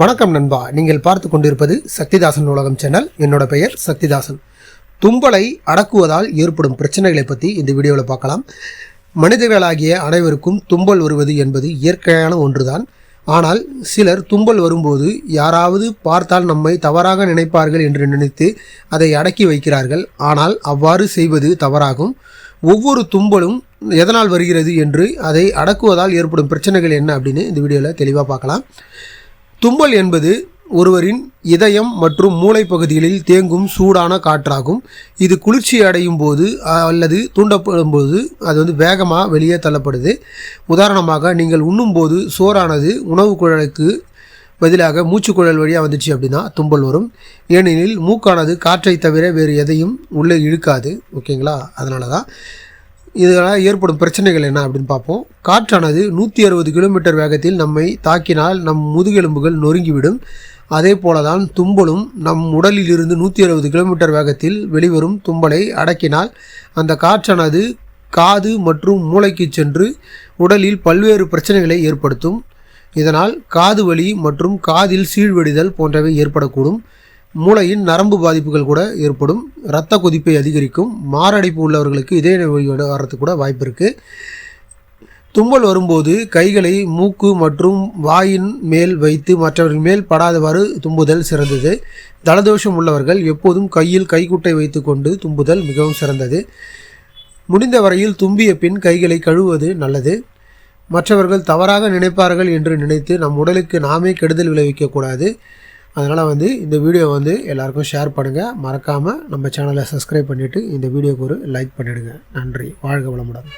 வணக்கம் நண்பா. நீங்கள் பார்த்து கொண்டிருப்பது சக்திதாசன் உலகம் சேனல். என்னோட பெயர் சக்திதாசன். தும்பலை அடக்குவதால் ஏற்படும் பிரச்சனைகளை பற்றி இந்த வீடியோவில் பார்க்கலாம். மனிதர்களாகிய அனைவருக்கும் தும்பல் வருவது என்பது இயற்கையான ஒன்றுதான். ஆனால் சிலர் தும்பல் வரும்போது யாராவது பார்த்தால் நம்மை தவறாக நினைப்பார்கள் என்று நினைத்து அதை அடக்கி வைக்கிறார்கள். ஆனால் அவ்வாறு செய்வது தவறாகும். ஒவ்வொரு தும்பலும் எதனால் வருகிறது என்று அதை அடக்குவதால் ஏற்படும் பிரச்சனைகள் என்ன அப்படின்னு இந்த வீடியோவில் தெளிவாக பார்க்கலாம். தும்மல் என்பது ஒருவரின் இதயம் மற்றும் மூளை பகுதிகளில் தேங்கும் சூடான காற்றாகும். இது குளிர்ச்சி அடையும் போது அல்லது தூண்டப்படும் போது அது வந்து வேகமாக வெளியே தள்ளப்படுது. உதாரணமாக நீங்கள் உண்ணும்போது சோறானது உணவு குழலுக்கு பதிலாக மூச்சுக்குழல் வழியாக வந்துச்சு அப்படின்னா தும்பல் வரும். ஏனெனில் மூக்கானது காற்றை தவிர வேறு எதையும் உள்ளே இழுக்காது. ஓகேங்களா? அதனால தான் இதனால் ஏற்படும் பிரச்சனைகள் என்ன அப்படின்னு பார்ப்போம். காற்றானது நூற்றி அறுபது கிலோமீட்டர் வேகத்தில் நம்மை தாக்கினால் நம் முதுகெலும்புகள் நொறுங்கிவிடும். அதே போல தான் தும்பலும் நம் உடலில் இருந்து நூற்றி அறுபது கிலோமீட்டர் வேகத்தில் வெளிவரும் தும்பலை அடக்கினால் அந்த காற்றானது காது மற்றும் மூளைக்கு சென்று உடலில் பல்வேறு பிரச்சனைகளை ஏற்படுத்தும். இதனால் காது வலி மற்றும் காதில் சீழ்வடிதல் போன்றவை ஏற்படக்கூடும். மூளையின் நரம்பு பாதிப்புகள் கூட ஏற்படும். இரத்த கொதிப்பை அதிகரிக்கும். மாரடைப்பு உள்ளவர்களுக்கு இதய நோய் வர்றதுக்கு கூட வாய்ப்பு இருக்குது தும்மல் வரும்போது கைகளை மூக்கு மற்றும் வாயின் மேல் வைத்து மற்றவர்கள் மேல் படாதவாறு தும்புதல் சிறந்தது. தலதோஷம் உள்ளவர்கள் எப்போதும் கையில் கைக்குட்டை வைத்துக்கொண்டு தும்புதல் மிகவும் சிறந்தது. முடிந்த வரையில் தும்பிய பின் கைகளை கழுவுவது நல்லது. மற்றவர்கள் தவறாக நினைப்பார்கள் என்று நினைத்து நம் உடலுக்கு நாமே கெடுதல் விளைவிக்கக்கூடாது அதனால் வந்து இந்த வீடியோ வந்து எல்லாருக்கும் ஷேர் பண்ணுங்கள் மறக்காமல் நம்ம சேனலை சப்ஸ்கிரைப் பண்ணிவிட்டு இந்த வீடியோக்கு ஒரு லைக் பண்ணிவிடுங்க நன்றி. வாழ்க வளமுடன்.